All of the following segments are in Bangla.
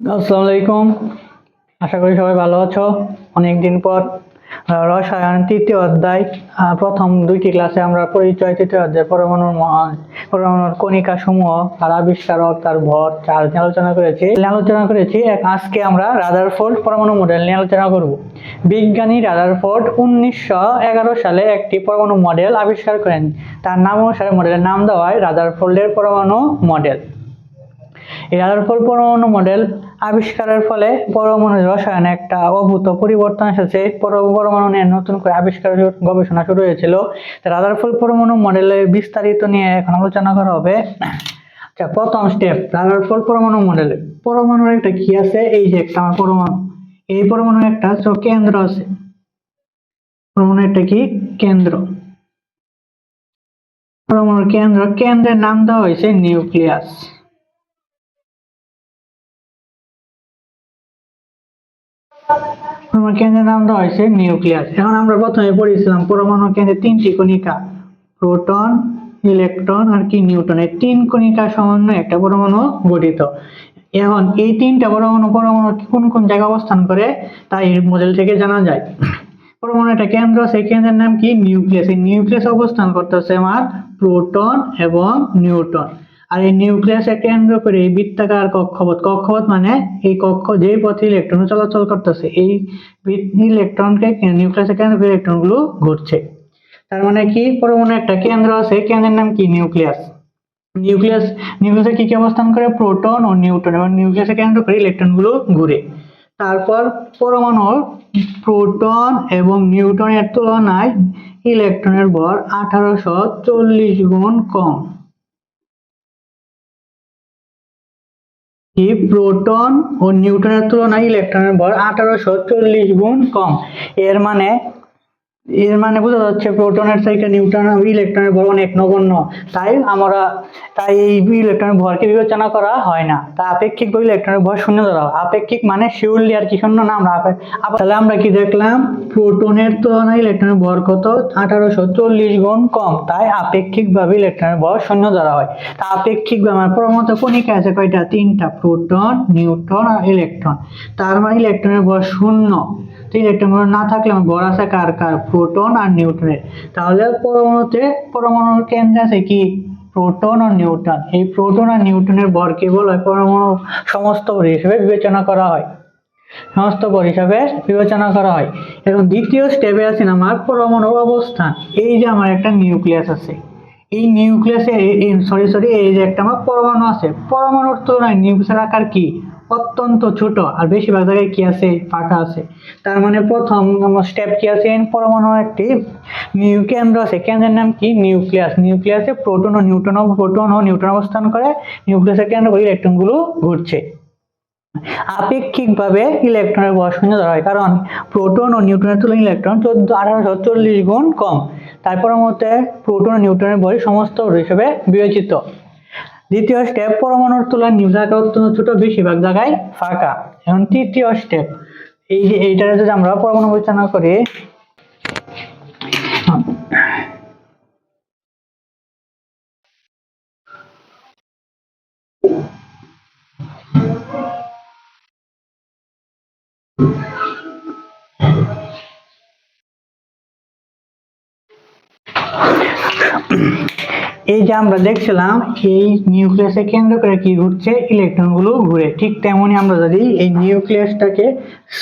আসসালামু আলাইকুম। আশা করি সবাই ভালো আছো। অনেকদিন পর রসায়ন তৃতীয় অধ্যায় প্রথম দুইটি ক্লাসে আমরা পরিচয় তৃতীয় অধ্যায় পরমাণুর পরমাণুর কণিকা সমূহ তার আবিষ্কারক তার ভর, চার্জ আলোচনা করেছি। আলোচনা করেছি, এক আজকে আমরা রাদারফোর্ড পরমাণু মডেল নিয়ে আলোচনা করব। বিজ্ঞানী রাদারফোর্ড উনিশশো এগারো সালে একটি পরমাণু মডেল আবিষ্কার করেন। তার নাম অনুসারে মডেলের নাম দেওয়া হয় রাদারফোর্ডের পরমাণু মডেল। এই রাদারফোর্ড পরমাণু মডেল আবিষ্কারের ফলে পরমাণু রসায়নে একটা অভূত পরিবর্তন এসেছে। পরমাণু নিয়ে নতুন করে আবিষ্কার গবেষণা শুরু হয়েছিল। রাদারফোর্ড পরমাণু মডেলের বিস্তারিত নিয়ে এখন আলোচনা করা হবে। আচ্ছা প্রথম স্টেপ রাদারফোর্ড পরমাণু মডেলে। পরমাণুর একটা কি আছে? এই যে একটা আমার পরমাণু। এই পরমাণুর একটা কেন্দ্র আছে। পরমাণু একটা কি? কেন্দ্র। পরমাণুর কেন্দ্র কেন্দ্রের নাম দেওয়া হয়েছে নিউক্লিয়াস। পরমাণু কেন্দ্রের নাম দেওয়া হয়েছে নিউক্লিয়াস। এখন আমরা প্রথমে পড়েছিলাম পরমাণু কেন্দ্রে তিনটি কণিকা, প্রোটন, ইলেকট্রন আর কি নিউট্রন। এই তিন কণিকা সমন্বয়ে একটা পরমাণু গঠিত। এখন এই তিনটা পরমাণু পরমাণু কোন কোন জায়গায় অবস্থান করে, তা এই মডেল থেকে জানা যায়। পরমাণু একটা কেন্দ্র, সেই কেন্দ্রের নাম কি? নিউক্লিয়াস। এই নিউক্লিয়াস অবস্থান করতেছে আমার প্রোটন এবং নিউট্রন। আর এই নিউক্লিয়াসে কেন্দ্র করে এই বৃত্তাকার কক্ষপথ কক্ষপথ মানে এই কক্ষ যে পথে ইলেকট্রন চলাচল করতেছে, এই ইলেকট্রনকে নিউক্লিয়াসে কেন্দ্র করে ইলেকট্রনগুলো ঘুরছে। তার মানে কি? পরমাণু একটা কেন্দ্র আছে, কেন্দ্রের নাম কি? নিউক্লিয়াস। নিউক্লিয়াস নিউক্লিয়াসে কি কি অবস্থান করে? প্রোটন ও নিউট্রন। এবং নিউক্লিয়াসে কেন্দ্র করে ইলেকট্রনগুলো ঘুরে। তারপর পরমাণুর প্রোটন এবং নিউট্রনের তুলনায় ইলেকট্রনের ভর আঠারোশো চল্লিশ গুণ কম। এই প্রোটন ও নিউটনের তুলনায় ইলেকট্রনের ভর আঠারোশো চল্লিশ গুণ কম। এর মানে এর মানে বোঝা যাচ্ছে প্রোটনের থেকে নিউট্রন ইলেকট্রনের ভর অনেক নগণ্য। তাই আমরা, তাই এই ইলেকট্রনের ভরকে বিবেচনা করা হয় না। তা আপেক্ষিক ইলেকট্রনের ভর শূন্য ধরা হয় আপেক্ষিক মানে শিউরলি আর কি শূন্য না আমরা তাহলে আমরা কি দেখলাম? প্রোটনের তুলনায় ইলেকট্রনের ভর কত? আঠারোশো চল্লিশ গুণ কম। তাই আপেক্ষিকভাবে ইলেকট্রনের ভর শূন্য ধরা হয়। তা আপেক্ষিকভাবে আমার পরমাণু কণিকা আছে কয়টা? তিনটা প্রোটন, নিউট্রন আর ইলেকট্রন। তার মানে ইলেকট্রনের ভর শূন্য। তো ইলেকট্রন না থাকলে আমার ভর আছে, কার কার? প্রোটন আর নিউট্রনের তাহলে পরমাণুতে পরমাণুর কেন্দ্রে আছে কি? প্রোটন আর নিউট্রন। এই প্রোটন আর নিউট্রনের ভর কেবল পরমাণু সমস্ত ভর হিসেবে বিবেচনা করা হয়। সমস্ত ভর হিসাবে বিবেচনা করা হয়। এখন দ্বিতীয় স্টেপে আছেন আমার পরমাণুর অবস্থান। এই যে আমার একটা নিউক্লিয়াস আছে। এই নিউক্লিয়াসে সরি সরি এই যে একটা আমার পরমাণু আছে। পরমাণুর তুলনায় নিউক্লিয়াসের আকার কি? অত্যন্ত ছোট, আর বেশিরভাগ জায়গায় কি আছে? ফাঁকা আছে। তার মানে প্রথম স্টেপ কি আছে? পরমাণু একটি নিউ কেন্দ্র আছে। কেন্দ্রের নাম কি? নিউক্লিয়াস। নিউক্লিয়াসে প্রোটন ও নিউট্রন প্রোটন ও নিউট্রন অবস্থান করে। নিউক্লিয়াসের কেন্দ্র করে ইলেকট্রনগুলো ঘুরছে। আপেক্ষিকভাবে ইলেকট্রনের বয়স শূন্য ধরা হয়, কারণ প্রোটন ও নিউট্রনের তুলনায় ইলেকট্রন চোদ্দ আঠারোশো চল্লিশ গুণ কম। তারপর মতে প্রোটন ও নিউট্রনের ভর সমস্ত হিসেবে বিবেচিত। দ্বিতীয় স্টেপ পরমাণুর তুলনায় নিউক্লিয়াস অত্যন্ত ছোট বেশিরভাগ জায়গায় ফাঁকা। এখন তৃতীয় স্টেপ এই যে এইটারে যদি আমরা পরমাণু বিবেচনা করি এই যে আমরা দেখছিলাম, এই নিউক্লিয়াসে কেন্দ্র করে কি ঘুরছে? ইলেকট্রনগুলো ঘুরে। ঠিক তেমনি আমরা যদি এই নিউক্লিয়াসটাকে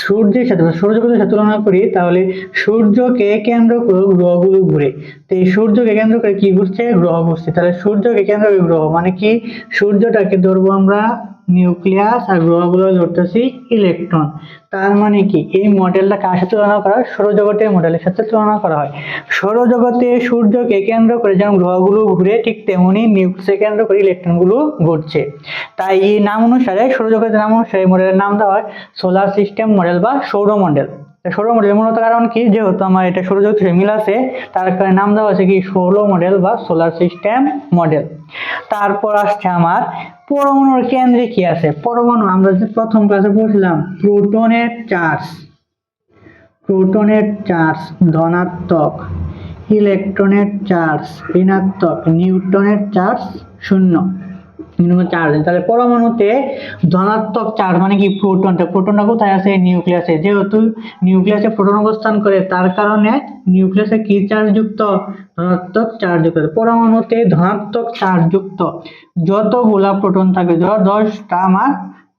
সূর্যের সাথে সৌরজগতের সাথে তুলনা করি, তাহলে সূর্যকে কেন্দ্র করে গ্রহগুলো ঘুরে। তো এই সূর্যকে কেন্দ্র করে কি ঘুরছে? গ্রহ ঘুরছে। তাহলে সূর্যকে কেন্দ্র করে গ্রহ মানে কি? সূর্যটাকে ধরবো আমরা নিউক্লিয়াস আর গ্রহগুলো ধরতেছি ইলেকট্রন। তার মানে কি? এই মডেলটা কার সাথে তুলনা করা হয়? সৌরজগতের মডেলের সাথে তুলনা করা হয়। সৌরজগতে সূর্যকে কেন্দ্র করে যেমন গ্রহগুলো ঘুরে, ঠিক তেমনি নিউক্লিয়াসকে কেন্দ্র করে ইলেকট্রনগুলো ঘুরছে। তাই এই নাম অনুসারে, সৌরজগতের নাম অনুসারে মডেলের নাম দেওয়া হয় সোলার সিস্টেম মডেল বা সৌর মডেল। সৌর মডেল মূলত কারণ কি? যেহেতু আমার এটা সৌরজগতের মিল আছে, তার কারণে নাম দেওয়া আছে কি? ষোলো মডেল বা সোলার সিস্টেম মডেল তারপর আসছে আমার পরমাণুর কেন্দ্রে কি আছে? পরমাণু, আমরা যে প্রথম ক্লাসে পড়ছিলাম প্রোটনের চার্জ প্রোটনের চার্জ ধনাত্মক ইলেকট্রনের চার্জ ঋণাত্মক নিউট্রনের চার্জ শূন্য। নিউট্রন চার্জ তাহলে পরমাণুতে ধনাত্মক চার্জ মানে কি? প্রোটনটা প্রোটনটা কোথায় আছে? নিউক্লিয়াসে। যেহেতু নিউক্লিয়াসে প্রোটন অবস্থান করে, তার কারণে নিউক্লিয়াসে কি চার্জযুক্ত ধনাত্মক চার্জ যুক্ত। পরমাণুতে ধনাত্মক চার্জ যুক্ত। যতগুলা প্রোটন থাকবে ধরো দশটা আমার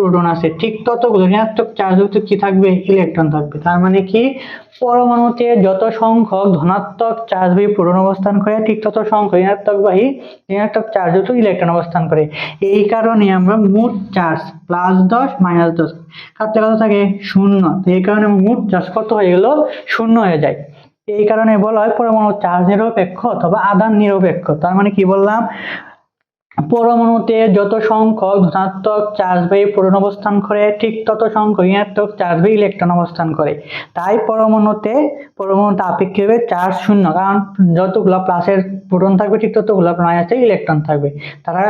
প্রোটন আছে ঠিক ততগুলো ঋণাত্মক চার্জযুক্ত কি থাকবে? ইলেকট্রন থাকবে। তার মানে কি? পরমাণুতে যত সংখ্যক ধনাত্মক চার্জবাহী প্রোটন অবস্থান করে, ঠিক তত সংখ্যক ঋণাত্মকবাহী ঋণাত্মক চার্জযুক্ত ইলেকট্রন অবস্থান করে। এই কারণে আমরা মোট চার্জ প্লাস দশ মাইনাস দশ কাটতে কত থাকে? শূন্য। তো এই কারণে মোট চার্জ কত হয়ে গেল? শূন্য হয়ে যায়। এই কারণে বলা হয় পরমাণু চার্জ নিরপেক্ষ অথবা আদান নিরপেক্ষ তার মানে কি বললাম? পরমাণুতে যত সংখ্যক ধনাত্মক চার্জবাহী প্রোটন অবস্থান করে, ঠিক তত সংখ্যক ঋণাত্মক চার্জবাহী ইলেকট্রন অবস্থান করে। তাই পরমাণুতে পরমাণুতে আপেক্ষিকভাবে চার্জ শূন্য, কারণ যতগুলো প্লাসের প্রোটন থাকবে, ঠিক ততগুলো মাইনাসের ইলেকট্রন থাকবে। তারা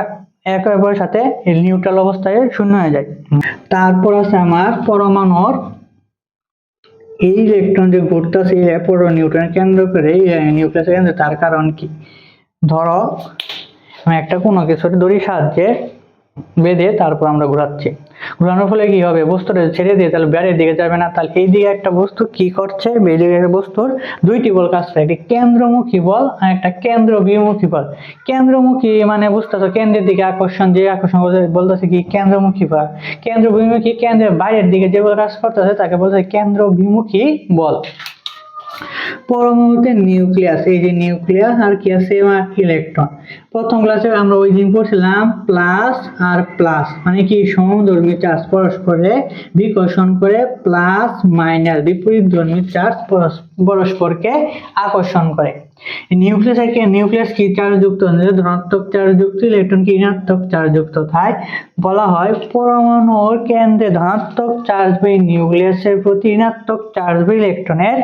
এক অপরের সাথে নিউট্রাল অবস্থায় শূন্য হয়ে যায়। তারপর আছে আমার পরমাণুর এই ইলেকট্রন যে ঘুরতেছে পুরো নিউট্রন কেন্দ্র করে নিউক্লিয়াসের কেন্দ্র, তার কারণ কি? ধরো আমি একটা কোনো কিছুর দড়ির সাহায্যে বেঁধে তারপর আমরা ঘোরাচ্ছি। ঘোরানোর ফলে কি হবে? বস্তুটা ছেড়ে দিয়ে তাহলে বাইরের দিকে যাবে না। তাহলে এই দিকে একটা বস্তু কি করছে? বেরিয়ে বস্তুর দুইটি বল কাজ করে। একটি কেন্দ্রমুখী বল আর একটা কেন্দ্র বিমুখী বল। কেন্দ্রমুখী মানে বুঝতেছো কেন্দ্রের দিকে আকর্ষণ, যে আকর্ষণ বলতেছে কি? কেন্দ্রমুখী বল। কেন্দ্র বিমুখী কেন্দ্রের বাইরের দিকে যে বল কাজ করতেছে, তাকে বলতে কেন্দ্র বিমুখী বল। পরমাণুতে নিউক্লিয়াস এই যে নিউক্লিয়াস আর কি আছে? ইলেকট্রন প্রথম ক্লাসে আমরা ওই দিন পড়ছিলাম প্লাস আর প্লাস মানে কি, সমধর্মী চার্জ পরস্পরে বিকর্ষণ করে প্লাস মাইনাস বিপরীত ধর্মী চার্জ পরস্পরকে আকর্ষণ করে। নিউক্লিয়াস কি? নিউক্লিয়াস কি? চার্জ যুক্ত ধনাত্মক চার্জ যুক্ত ইলেকট্রন কি? ঋণাত্মক চার্জ যুক্ত তাই বলা হয় পরমাণুর কেন্দ্রে ধনাত্মক চার্জ বা নিউক্লিয়াসের প্রতি ঋণাত্মক চার্জ বা ইলেকট্রনের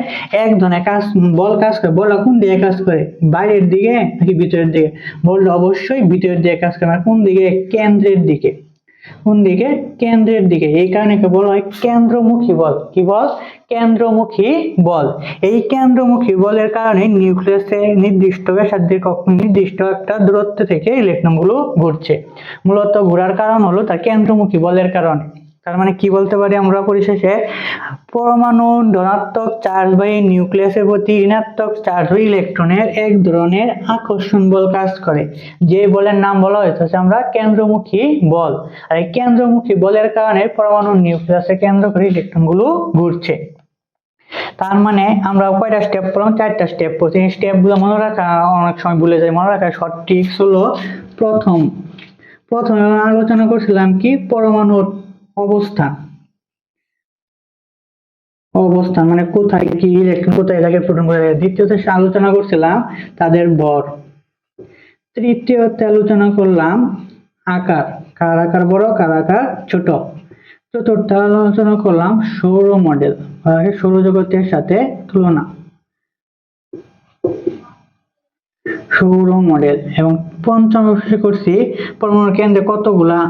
এক ধরনের কাজ, বল কাজ করে। বল কোন দিকে কাজ করে? বাইরের দিকে নাকি ভিতরের দিকে? বল অবশ্যই ভিতরের দিকে কাজ করে কোন দিকে? কেন্দ্রের দিকে। কোন দিকে? কেন্দ্রের দিকে। এই কারণে বলা হয় কেন্দ্রমুখী বল। কি বল? কেন্দ্রমুখী বল। এই কেন্দ্রমুখী বলের কারণে নিউক্লিয়াসে নির্দিষ্ট ব্যাসার্ধের নির্দিষ্ট একটা দূরত্ব থেকে ইলেকট্রনগুলো ঘুরছে। মূলত ঘোরার কারণ হলো তার কেন্দ্রমুখী বলের কারণে। তার মানে কি বলতে পারি আমরা পরিশেষে? পরমাণু ধনাত্মক চার্জবাহী নিউক্লিয়াসের প্রতি ঋণাত্মক চার্জবাহী ইলেকট্রনের এক ধরনের আকর্ষণ বল কাজ করে। যে বলের নাম বলা হয়েছে, হচ্ছে আমরা কেন্দ্রমুখী বল। আর এই কেন্দ্রমুখী বলের কারণে পরমাণু নিউক্লিয়াসে কেন্দ্র করে ইলেকট্রনগুলো ঘুরছে। তার মানে আমরা কয়টা স্টেপ পড়লাম চারটা স্টেপ পড়ছি এই স্টেপগুলো মনে রাখা অনেক সময় ভুলে যায় মনে রাখা ট্রিক্স হলো প্রথম। প্রথমে আলোচনা করছিলাম কি পরমাণুর অবস্থান অবস্থান মানে কোথায়, কি ইলেকট্রন কোথায় থাকে প্রোটন কোথায় দ্বিতীয়তে আলোচনা করছিলাম তাদের ভর তৃতীয়তে আলোচনা করলাম আকার। কার আকার বড়, কার আকার ছোট? চতুর্থ আলোচনা করলাম সৌর মডেল। সৌরজগতের সাথে তুলনা। সৌর মডেল। এবং পঞ্চম করছি পরমাণু কেন্দ্রে কতগুলা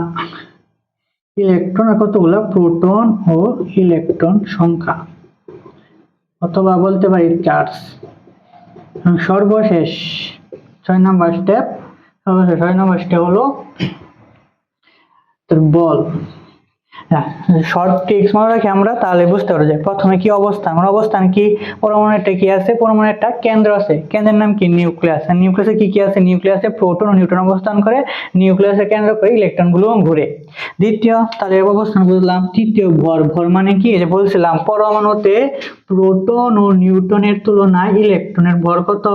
ইলেকট্রন আর কতগুলো? প্রোটন ও ইলেকট্রন সংখ্যা। অথবা বলতে পারি চার্জ। সর্বশেষ ছয় নম্বর স্টেপ সর্বশেষ ছয় নম্বর স্টেপ হলো বল। শর্ট ট্রিক্স মনে রাখি আমরা, তাহলে বুঝতে পারব যে প্রথমে কি অবস্থান আমার অবস্থান কি পরমাণু একটা কি আছে পরমাণু একটা কেন্দ্র আছে। কেন্দ্রের নাম কি? নিউক্লিয়াস। নিউক্লিয়াসে কি কি আছে? নিউক্লিয়াসে প্রোটন ও নিউট্রন অবস্থান করে, নিউক্লিয়াসে কেন্দ্র করে ইলেকট্রনগুলো ঘুরে। দ্বিতীয় তাদের অবস্থান বুঝলাম, তৃতীয় ভর ভর মানে কি? যে বলছিলাম, পরমাণুতে প্রোটন ও নিউট্রনের তুলনায় ইলেকট্রনের ভর কত?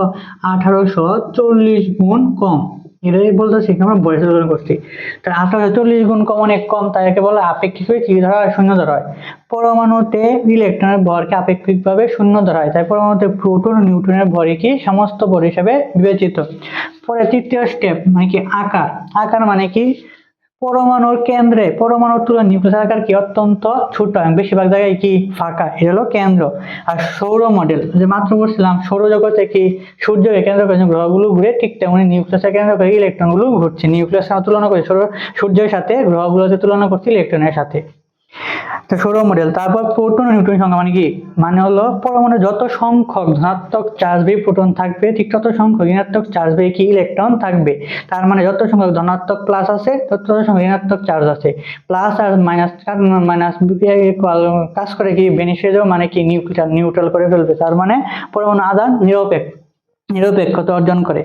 আঠারোশো চল্লিশ গুণ কম। এটাই বলতেছি আমরা বয়স গুণ করছি। তা আঠারো চল্লিশ গুণ কম অনেক কম, তাই একে বলে আপেক্ষিক কি ধরা হয়, শূন্য ধরা হয়। পরমাণুতে ইলেকট্রনের ভরকে আপেক্ষিকভাবে শূন্য ধরা হয়, তাই পরমাণুতে প্রোটন নিউট্রনের ভরে কি সমস্ত ভর হিসেবে বিবেচিত। পরে তৃতীয় স্টেপ মানে কি, আকার। আকার মানে কি? পরমাণুর কেন্দ্রে, পরমাণুর তুলনায় নিউক্লিয়াস আকার কি অত্যন্ত ছোট এবং বেশিরভাগ জায়গায় কি ফাঁকা? এটা হলো কেন্দ্র। আর সৌর মডেল যে মাত্র বলছিলাম, সৌরজগতে কি সূর্যকে কেন্দ্র করে গ্রহগুলো ঘুরে, ঠিক তেমনি নিউক্লিয়াসের কেন্দ্র করে ইলেকট্রনগুলো ঘুরছে। নিউক্লিয়াস তুলনা করে, সৌর- সূর্যের সাথে গ্রহগুলোতে তুলনা করছে ইলেকট্রনের সাথে। তো সৌর মডেল তারপর প্রোটন নিউট্রন সংখ্যা মানে কি? মানে হলো পরমাণু যত সংখ্যক ধনাত্মক চার্জবে প্রোটন থাকবে, ঠিক তত সংখ্যক ঋণাত্মক চার্জবে কি? ইলেকট্রন থাকবে। তার মানে যত সংখ্যক ধনাত্মক প্লাস আছে, তত সংখ্যক ঋণাত্মক চার্জ আছে। প্লাস আর মাইনাস মাইনাস কাজ করে কি? বেনিফিট মানে কি? নিউট্রাল করে ফেলবে। তার মানে পরমাণু আদান নিরপেক্ষ নিরপেক্ষতা অর্জন করে।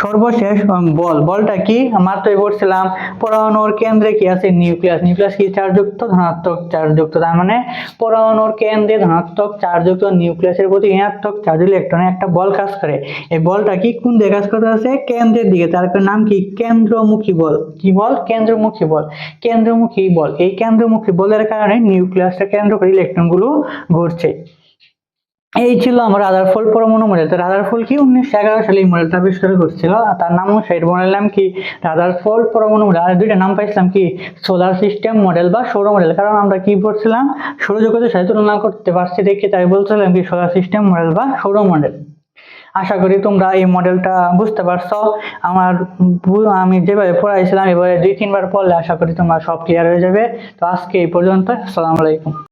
সর্বশেষ বল। বলটা কি? মাত্রই বলছিলাম পরমাণুর কেন্দ্রে কি আছে? নিউক্লিয়াস। নিউক্লিয়াস কি চার্জযুক্ত? ধনাত্মক চার্জযুক্ত। তার মানে পরমাণুর কেন্দ্রে ধনাত্মক চার্জযুক্ত নিউক্লিয়াসের প্রতি ঋণাত্মক চার্জ ইলেকট্রনে একটা বল কাজ করে। এই বলটা কি? কোন দিকে কাজ করতে আছে? কেন্দ্রের দিকে। তার নাম কি? কেন্দ্রমুখী বল। কি বল? কেন্দ্রমুখী বল। কেন্দ্রমুখী বল। এই কেন্দ্রমুখী বলের কারণে নিউক্লিয়াসটা কেন্দ্র করে ইলেকট্রনগুলো ঘুরছে। এই ছিল আমার রাদারফোর্ড পরমাণু মডেল তো রাদারফোর্ড কি? উনিশশো এগারো সালে এই মডেলটা আবিষ্কার করছিল তার নাম সেই মডেল নাম কি? রাদারফোর্ড পরমাণু মডেল আর দুইটা নাম পাইছিলাম কি? সোলার সিস্টেম মডেল বা সৌর মডেল কারণ আমরা কি পড়ছিলাম? সৌরজগতের সাথে তুলনা করতে পারছি দেখি তাই বলছিলাম কি সোলার সিস্টেম মডেল বা সৌর মডেল আশা করি তোমরা এই মডেলটা বুঝতে পারছ। আমার আমি যেভাবে পড়াইছিলাম এবারে দুই, তিনবার পড়লে আশা করি তোমরা সব ক্লিয়ার হয়ে যাবে। তো আজকে এই পর্যন্ত। আসসালামু আলাইকুম।